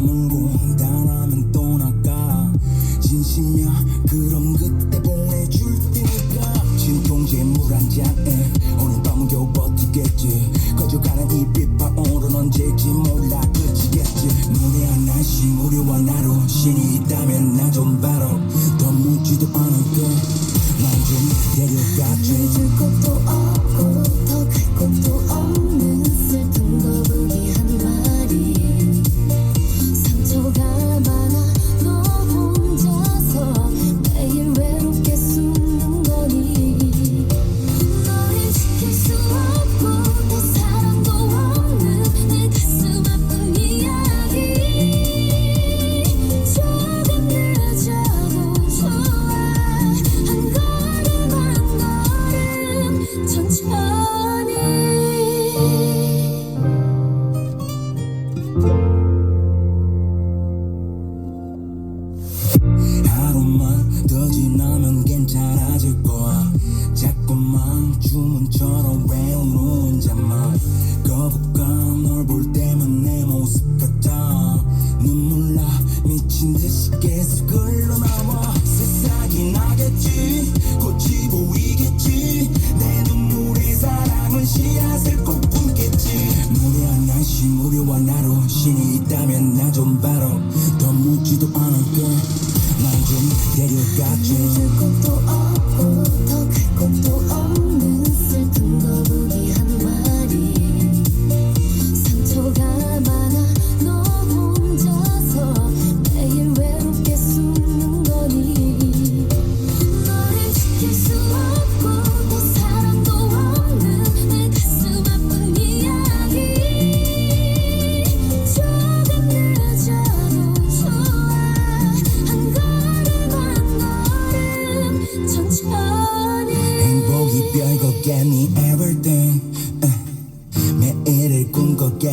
남은 공단하면 또 나가 진심이야 그럼 그때 보내줄 테니까. 진통제 물 한 잔에 오늘 밤은 겨우 버티겠지. 거져가는 이 비파오는 언제일지 몰라 그치겠지. 눈에 안 날씨 무료와 나로 신이 있다면 나 좀 바로 더 묻지도 않을게. 난좀 데려가줘 잊을 것도 없고 더갈 것도 없고 주문처럼 외우는 잠만 거북한 널볼 때면 내 모습 같아. 눈물 나 미친 듯이 계속 흘러나와. 새싹이 나겠지 꽃이 보이겠지. 내 눈물에 사랑은 씨앗을 꼭 품겠지. 무례한 날씨 무료한 하루 신이 있다면 나좀 봐라. 더 묻지도 않을 걸난좀 데려가줘. 잊을 것도 없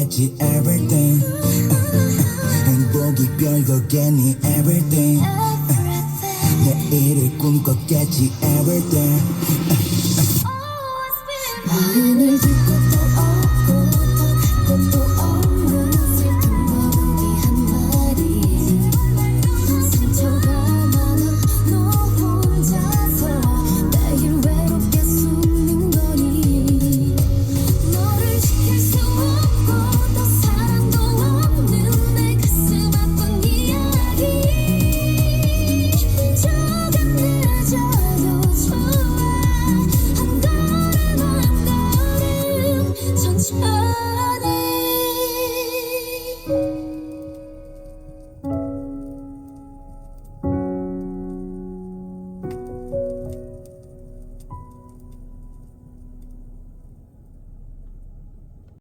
꿈꿨겠지 everything uh, uh, 행복이 별거겠니 everything uh, 내일을 꿈꿨겠지 everything 마음을 듣고